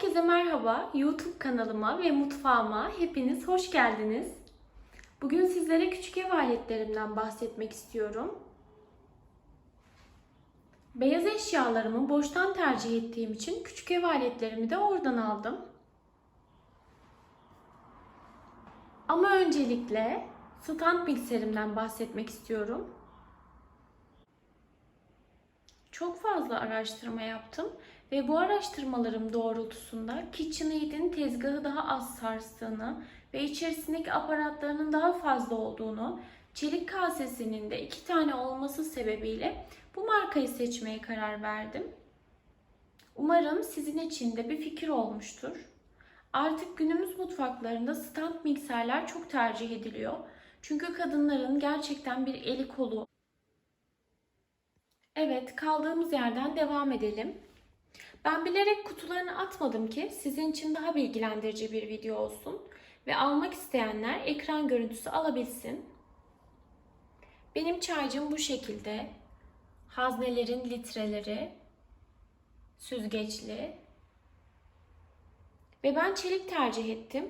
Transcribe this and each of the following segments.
Herkese merhaba. YouTube kanalıma ve mutfağıma hepiniz hoş geldiniz. Bugün sizlere küçük ev aletlerimden bahsetmek istiyorum. Beyaz eşyalarımı boştan tercih ettiğim için küçük ev aletlerimi de oradan aldım. Ama öncelikle stand mikserimden bahsetmek istiyorum. Çok fazla araştırma yaptım ve bu araştırmalarım doğrultusunda KitchenAid'in tezgahı daha az sarstığını ve içerisindeki aparatlarının daha fazla olduğunu, çelik kasesinin de iki tane olması sebebiyle bu markayı seçmeye karar verdim. Umarım sizin için de bir fikir olmuştur. Artık günümüz mutfaklarında stand mikserler çok tercih ediliyor. Çünkü kadınların gerçekten bir eli kolu Evet, kaldığımız yerden devam edelim. Ben bilerek kutularını atmadım ki sizin için daha bilgilendirici bir video olsun ve almak isteyenler ekran görüntüsü alabilsin. Benim çaycım bu şekilde. Haznelerin litreleri, süzgeçli. Ve ben çelik tercih ettim.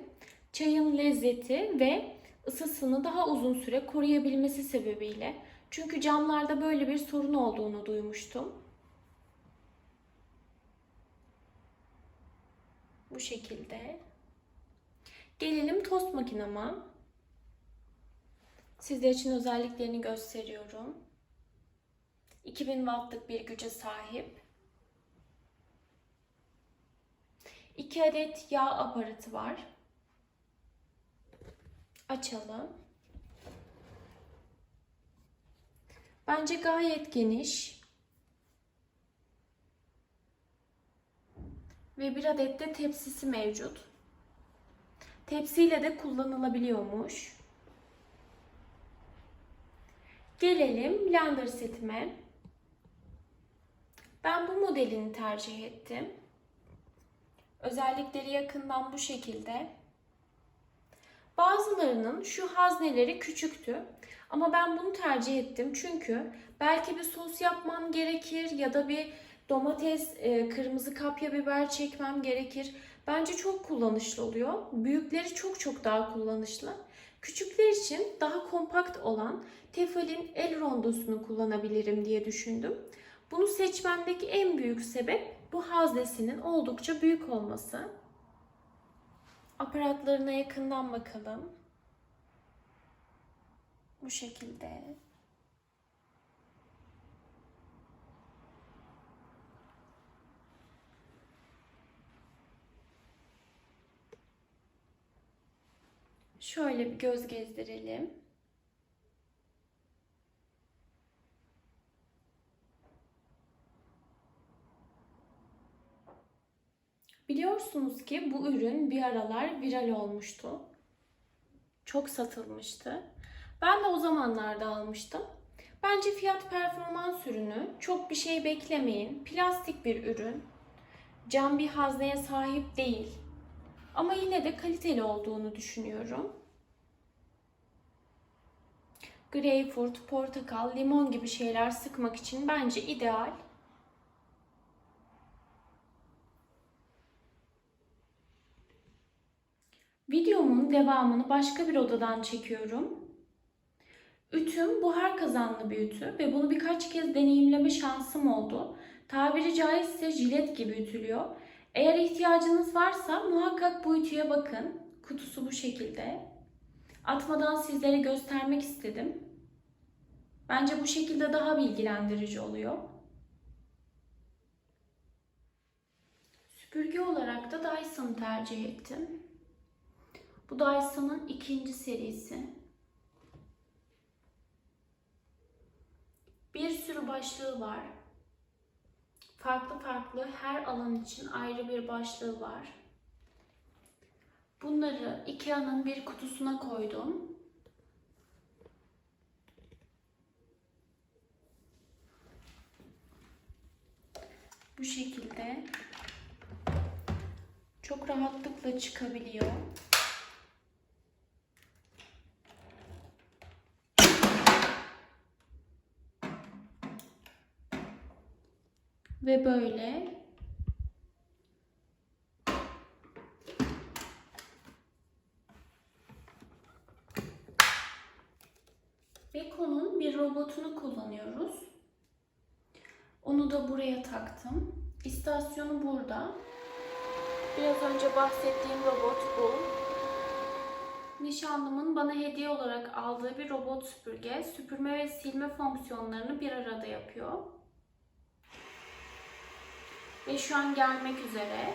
Çayın lezzeti ve ısısını daha uzun süre koruyabilmesi sebebiyle. Çünkü camlarda böyle bir sorun olduğunu duymuştum. Bu şekilde. Gelelim tost makinama. Sizler için özelliklerini gösteriyorum. 2000 wattlık bir güce sahip. 2 adet yağ aparatı var. Açalım. Bence gayet geniş. Ve bir adet de tepsisi mevcut. Tepsiyle de kullanılabiliyormuş. Gelelim blender setime. Ben bu modelini tercih ettim. Özellikleri yakından bu şekilde. Bazılarının şu hazneleri küçüktü. Ama ben bunu tercih ettim çünkü belki bir sos yapmam gerekir ya da bir domates, e, kırmızı kapya biber çekmem gerekir. Bence çok kullanışlı oluyor. Büyükleri çok çok daha kullanışlı. Küçükler için daha kompakt olan Tefal'in el rondosunu kullanabilirim diye düşündüm. Bunu seçmemdeki en büyük sebep bu haznesinin oldukça büyük olması. Aparatlarına yakından bakalım. Bu şekilde. Şöyle bir göz gezdirelim. Biliyorsunuz ki bu ürün bir aralar viral olmuştu. Çok satılmıştı. Ben de o zamanlarda almıştım. Bence fiyat performans ürünü. Çok bir şey beklemeyin. Plastik bir ürün. Cam bir hazneye sahip değil. Ama yine de kaliteli olduğunu düşünüyorum. Greyfurt, portakal, limon gibi şeyler sıkmak için bence ideal. Videomun devamını başka bir odadan çekiyorum. Ütüm buhar kazanlı bir ütü ve bunu birkaç kez deneyimleme şansım oldu. Tabiri caizse jilet gibi ütülüyor. Eğer ihtiyacınız varsa muhakkak bu ütüye bakın. Kutusu bu şekilde. Atmadan sizlere göstermek istedim. Bence bu şekilde daha bilgilendirici oluyor. Süpürge olarak da Dyson tercih ettim. Bu Dyson'ın ikinci serisi. Bir sürü başlığı var. Farklı farklı her alan için ayrı bir başlığı var. Bunları Ikea'nın bir kutusuna koydum. Bu şekilde çok rahatlıkla çıkabiliyor. ve böyle Beko'nun bir robotunu kullanıyoruz. Onu da buraya taktım. İstasyonu burada. Biraz önce bahsettiğim robot bu. Nişanlımın bana hediye olarak aldığı bir robot süpürge, süpürme ve silme fonksiyonlarını bir arada yapıyor. Ve şu an gelmek üzere.